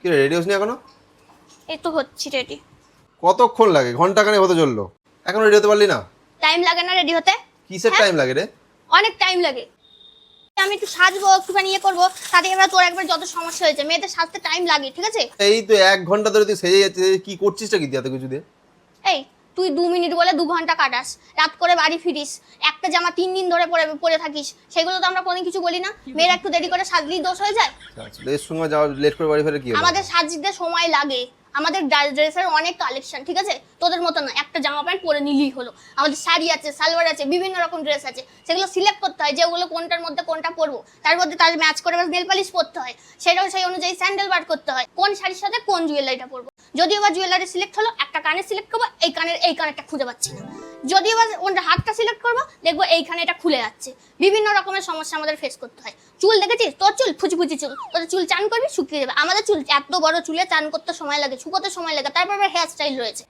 কি রেডি হস নি এখনও? এই তো হচ্ছি রেডি কতক্ষণ লাগে? ঘণ্টা খানে হতে চলল। এখনও রেডি হতে পারলি না? টাইম লাগে না রেডি হতে? কিসের হ্যাঁ। টাইম লাগে রে? অনেক টাইম লাগে। আমি একটু সাজবো একটুখানি ইয়ে করব তাতে এবার তোর একবার যত সমস্যা হয়েছে। মেয়েদের সাজতে টাইম লাগে ঠিক আছে? এই তো এক ঘণ্টা ধরে তুই সেজে যাচ্ছে কি করছিস টা কি দিয়ে এত কিছু দিয়ে? এই তুই দু মিনিট বলে দু ঘণ্টা কাটাস রাত করে বাড়ি ফিরিস একটা জামা তিন দিন ধরে পরে পরে থাকিস সেগুলো তো আমরা কোনো কিছু বলি না। মেয়েরা একটু দেরি করে সাজলেই দোষ হয়ে যায়। এর সঙ্গে যাওয়া লেট করে বাড়ি ফেরে কি আমাদের সাজতে সময় লাগে। আমাদের ড্রেসের অনেক কালেকশন ঠিক আছে? তোদের মতো না একটা জামা প্যান্ট পরে নিলেই হলো। আমাদের শাড়ি আছে সালোয়ার আছে বিভিন্ন রকম ড্রেস আছে। সেগুলো সিলেক্ট করতে হয় যেগুলো কোনটার মধ্যে কোনটা পরবো। তার মধ্যে তার ম্যাচ করে নেল পালিশ পরতে হয়। সেটাও সেই অনুযায়ী স্যান্ডেল বার করতে হয়। কোন শাড়ির সাথে কোন জুয়েলারিটা পরবো? যদিও বা জুয়েলারি সিলেক্ট হলো, একটা কানে সিলেক্ট করব, এই কানের, এই কানেরটা খুঁজে পাচ্ছি না। যদিও বা ওটা হাতটা সিলেক্ট করব, দেখব এইখানে এটা খুলে যাচ্ছে। বিভিন্ন রকমের সমস্যা আমাদের ফেস করতে হয়। চুল দেখেছিস? তোর চুল, ফুচি ফুচি চুল। তোর চুল চান করবি, শুকিয়ে যাবে। আমাদের চুল এত বড় চুলে চান করতে সময় লাগে, শুকোতে সময় লাগে, তারপর আবার হেয়ার স্টাইল রয়েছে।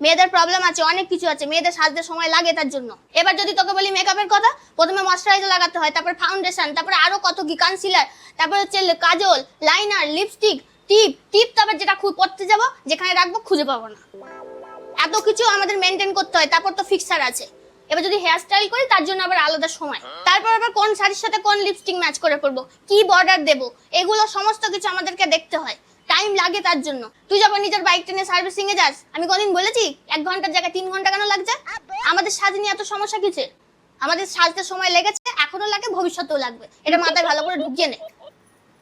মেয়েদের প্রবলেম আছে, অনেক কিছু আছে। মেয়েদের সাজতে সময় লাগে তার জন্য। এবার যদি তোকে বলি মেকআপের কথা, প্রথমে ময়শ্চারাইজার লাগাতে হয়, তারপর ফাউন্ডেশন তারপর আরও কত কি কনসিলার তারপর হচ্ছে কাজল লাইনার লিপস্টিক টিপ টিপ তারপর পড়তে যাব, যেখানে রাখব খুঁজে পাবো না। এত কিছু আমাদের মেনটেন করতে হয়, তারপর তো ফিক্সার আছে। এবার যদি হেয়ার স্টাইল করি, তার জন্য আবার আলাদা সময়। তারপর আবার কোন শাড়ির সাথে কোন লিপস্টিক ম্যাচ করে পরবো, কি বর্ডার দেবো, এগুলো সমস্ত কিছু আমাদেরকে দেখতে হয়। টাইম লাগে তার জন্য। তুই যখন নিজের বাইক টেনে সার্ভিসিং এ যাস, আমি কোনদিন বলেছি, এক ঘণ্টার জায়গায় তিন ঘণ্টা কেন লাগছে? আমাদের সাজ নিয়ে এত সমস্যা কিছু আমাদের সাজতে সময় লেগেছে, এখনও লাগে, ভবিষ্যতেও লাগবে। এটা মাথায় ভালো করে ঢুকিয়ে নে।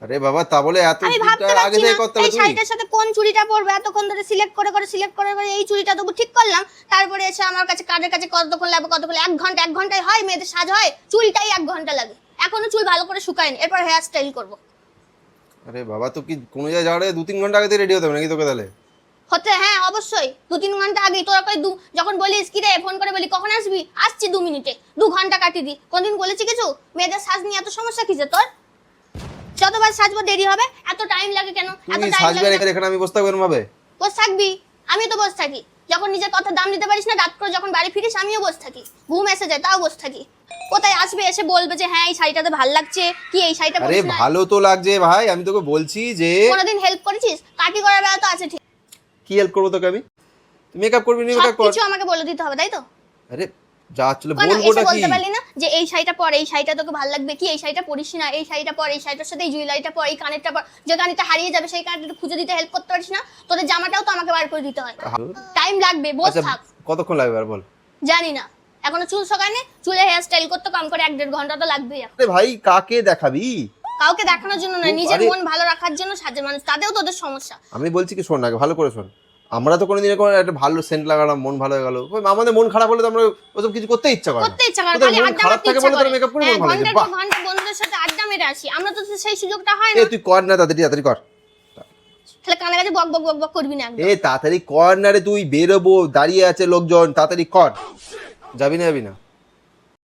আরে বাবা তা বলে এত আমি ভাবতে আগে থেকে করতে এই শাড়িটার সাথে কোন চুড়িটা পরবো? এতক্ষণ ধরে সিলেক্ট করে করে সিলেক্ট করে করে এই চুড়িটা তবু ঠিক করলাম। তারপরে এসে আমার কাছে কার্ডের কাছে কতক্ষণ লাগবে কতক্ষণ এক ঘণ্টা এক ঘন্টায় হয়? মেয়েদের সাজ হয়? চুলটাই এক ঘণ্টা লাগে। এখনও চুল ভালো করে শুকায়নি। এরপর হেয়ার স্টাইল করব। আরে বাবা তো কি কোনো জায়গায় যাওয়ার আগে দু তিন ঘণ্টা আগে থেকে রেডি হতে হবে নাকি তোকে তাহলে? হতে হ্যাঁ অবশ্যই। দু তিন ঘণ্টা আগেই তোরা কই দু যখন বলিস কি রে ফোন করে বলি কখন আসবি? আসছি দু মিনিটে। দু ঘণ্টা কাটিয়ে দি। কোনদিন বলেছি কিছু? মেয়েদের সাজ নিয়ে এত সমস্যা কিসে তোর? যতবার সাজবো দেরি হবে এত টাইম লাগে কেন? এত টাইম সাজবে লাগে এখানে আমি বসতে পারব ভাবে? বস থাকবি আমি তো বস থাকি। যখন নিজের কথা দাম দিতে পারিস না রাত করে যখন বাড়ি ফিরিস আমিও বস থাকি। ঘুম এসে যায় তাও বস থাকি। কোথায় আসবে এসে বলবে যে হ্যাঁ এই শাড়িটাতে ভালো লাগছে কি এই শাড়িটা আরে ভালো তো লাগছে ভাই আমি তোকে বলছি যে কোনোদিন হেল্প করেছিস? কাটি করার বেলা তো আছে ঠিক। কি হেল্প করব তোকে আমি? মেকআপ করবি নি মেকআপ কর। কিছু আমাকে বলে দিতে হবে তাই তো? আরে যা কেন বলবোটা কি বলতে পারলি না যে এই শাড়িটা পর এই শাড়িটা তোকে ভালো লাগবে কি? এই শাড়িটা পরিস না এই শাড়িটা পর এই শাড়িটার সাথে এই জুয়েলারিটা পর এই কানেরটা পর যে কানেরটা হারিয়ে যাবে সেই কানেরটা খুঁজে দিতে হেল্প করতে পারিস না তোদের জামাটাও তো আমাকে বার করে দিতে হয়। টাইম লাগবে বস আচ্ছা থাক। কতক্ষণ লাগবে আর বল? জানি না। এখনও চুল সকানে চুলে হেয়ার স্টাইল করতে কম করে এক দেড় ঘণ্টা তো লাগবেই আরে ভাই কাকে দেখাবি? কাউকে দেখানোর জন্য নয় নিজের মন ভালো রাখার জন্য সাজের মানুষ তাতেও তোদের সমস্যা। আমি বলছি কি শোন ভালো করে শোন। আমরা তো কোনোদিন এরকম একটা ভালো সেন্ট লাগালাম মন ভালো হয়ে গেল। আমাদের মন খারাপ হলে তো আমরা ওসব কিছু করতে ইচ্ছা করে করতে ইচ্ছা করে মন আড্ডা খারাপ থাকে ইচ্ছা বলে করে। মেকআপ করে মন ভালো হয়ে লাগে পর ঘণ্টা বন্ধুদের সাথে আড্ডা মেরে আসি আমরা তো সেই সুযোগটা হয় না। তুই কর না তাড়াতাড়ি তাড়াতাড়ি কর। তাহলে কানে কাছে বক বক বক বক করবি না একদম। এ তাড়াতাড়ি কর না রে তুই বেরোবো দাঁড়িয়ে আছে লোকজন তাড়াতাড়ি কর। যাবি না যাবি না।